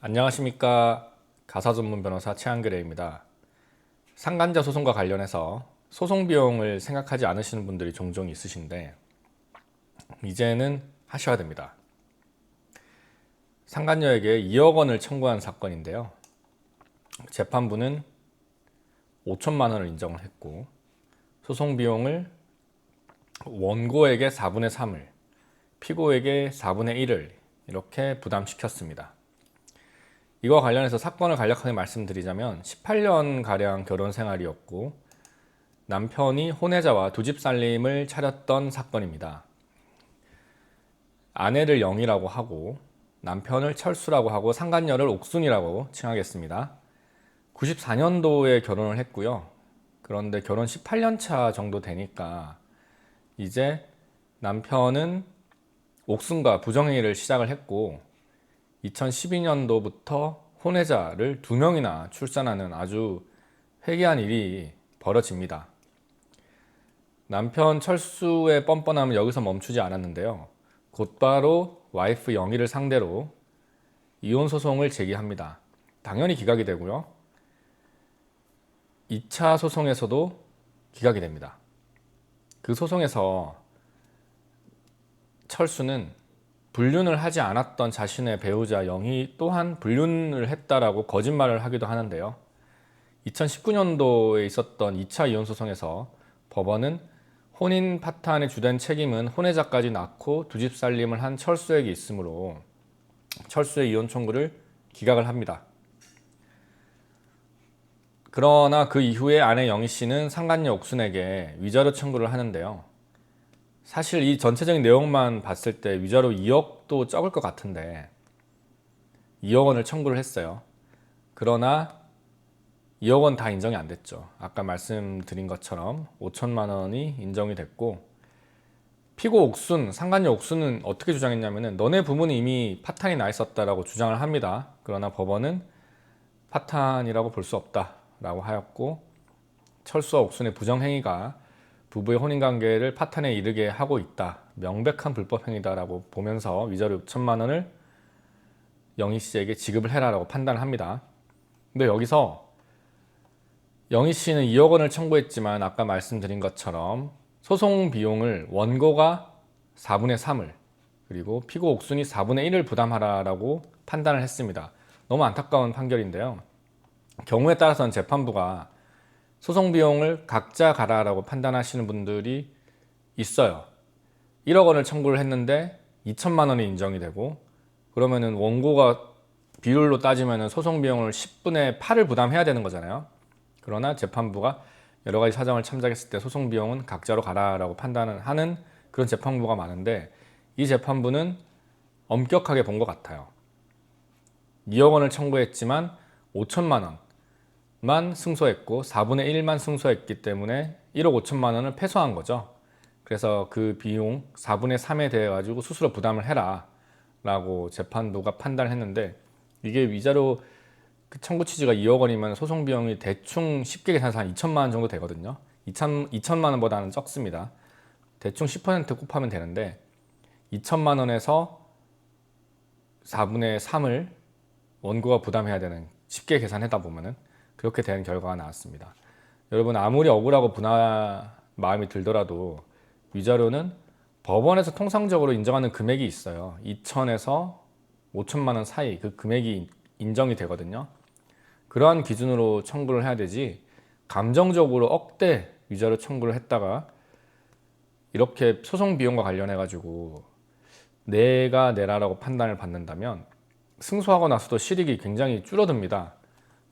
안녕하십니까 가사 전문 변호사 최한그레입니다. 상간자 소송과 관련해서 소송 비용을 생각하지 않으시는 분들이 종종 있으신데 이제는 하셔야 됩니다. 상간녀에게 2억 원을 청구한 사건인데요. 재판부는 5천만 원을 인정을 했고 소송 비용을 원고에게 4분의 3을 피고에게 4분의 1을 이렇게 부담시켰습니다. 이와 관련해서 사건을 간략하게 말씀드리자면 18년 가량 결혼 생활이었고 남편이 혼외자와 두 집 살림을 차렸던 사건입니다. 아내를 영이라고 하고 남편을 철수라고 하고 상간녀를 옥순이라고 칭하겠습니다. 94년도에 결혼을 했고요. 그런데 결혼 18년 차 정도 되니까 이제 남편은 옥순과 부정행위를 시작을 했고 2012년도부터 혼외자를 두 명이나 출산하는 아주 회개한 일이 벌어집니다. 남편 철수의 뻔뻔함은 여기서 멈추지 않았는데요. 곧바로 와이프 영희를 상대로 이혼 소송을 제기합니다. 당연히 기각이 되고요. 2차 소송에서도 기각이 됩니다. 그 소송에서 철수는 불륜을 하지 않았던 자신의 배우자 영희 또한 불륜을 했다라고 거짓말을 하기도 하는데요. 2019년도에 있었던 2차 이혼 소송에서 법원은 혼인 파탄의 주된 책임은 혼외자까지 낳고 두 집 살림을 한 철수에게 있으므로 철수의 이혼 청구를 기각을 합니다. 그러나 그 이후에 아내 영희 씨는 상간녀 옥순에게 위자료 청구를 하는데요. 사실 이 전체적인 내용만 봤을 때 위자료 2억도 적을 것 같은데 2억 원을 청구를 했어요. 그러나 2억 원 다 인정이 안 됐죠. 아까 말씀드린 것처럼 5천만 원이 인정이 됐고 피고 옥순, 상간녀 옥순은 어떻게 주장했냐면은 너네 부모는 이미 파탄이 나 있었다라고 주장을 합니다. 그러나 법원은 파탄이라고 볼 수 없다라고 하였고 철수와 옥순의 부정행위가 부부의 혼인관계를 파탄에 이르게 하고 있다. 명백한 불법행위다라고 보면서 위자료 6천만 원을 영희 씨에게 지급을 해라라고 판단을 합니다. 근데 여기서 영희 씨는 2억 원을 청구했지만 아까 말씀드린 것처럼 소송 비용을 원고가 4분의 3을 그리고 피고 옥순이 4분의 1을 부담하라라고 판단을 했습니다. 너무 안타까운 판결인데요. 경우에 따라서는 재판부가 소송 비용을 각자 가라라고 판단하시는 분들이 있어요. 1억 원을 청구를 했는데 2천만 원이 인정이 되고 그러면은 원고가 비율로 따지면은 소송 비용을 10분의 8을 부담해야 되는 거잖아요. 그러나 재판부가 여러 가지 사정을 참작했을 때 소송 비용은 각자로 가라라고 판단을 하는 그런 재판부가 많은데 이 재판부는 엄격하게 본 것 같아요. 2억 원을 청구했지만 5천만 원, 만 승소했고 4분의 1만 승소했기 때문에 1억 5천만 원을 패소한 거죠. 그래서 그 비용 4분의 3에 대해 가지고 스스로 부담을 해라 라고 재판부가 판단을 했는데 이게 위자료 그 청구 취지가 2억 원이면 소송 비용이 대충 쉽게 계산해서 한 2천만 원 정도 되거든요. 2천, 2천만 원보다는 적습니다. 대충 10% 곱하면 되는데 2천만 원에서 4분의 3을 원고가 부담해야 되는 쉽게 계산하다 보면은 그렇게 된 결과가 나왔습니다. 여러분 아무리 억울하고 분한 마음이 들더라도 위자료는 법원에서 통상적으로 인정하는 금액이 있어요. 2천에서 5천만 원 사이 그 금액이 인정이 되거든요. 그러한 기준으로 청구를 해야 되지 감정적으로 억대 위자료 청구를 했다가 이렇게 소송 비용과 관련해 가지고 내가 내라라고 판단을 받는다면 승소하고 나서도 실익이 굉장히 줄어듭니다.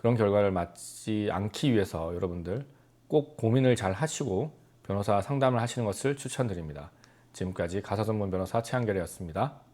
그런 결과를 맞지 않기 위해서 여러분들 꼭 고민을 잘 하시고 변호사 상담을 하시는 것을 추천드립니다. 지금까지 가사 전문 변호사 최한결이었습니다.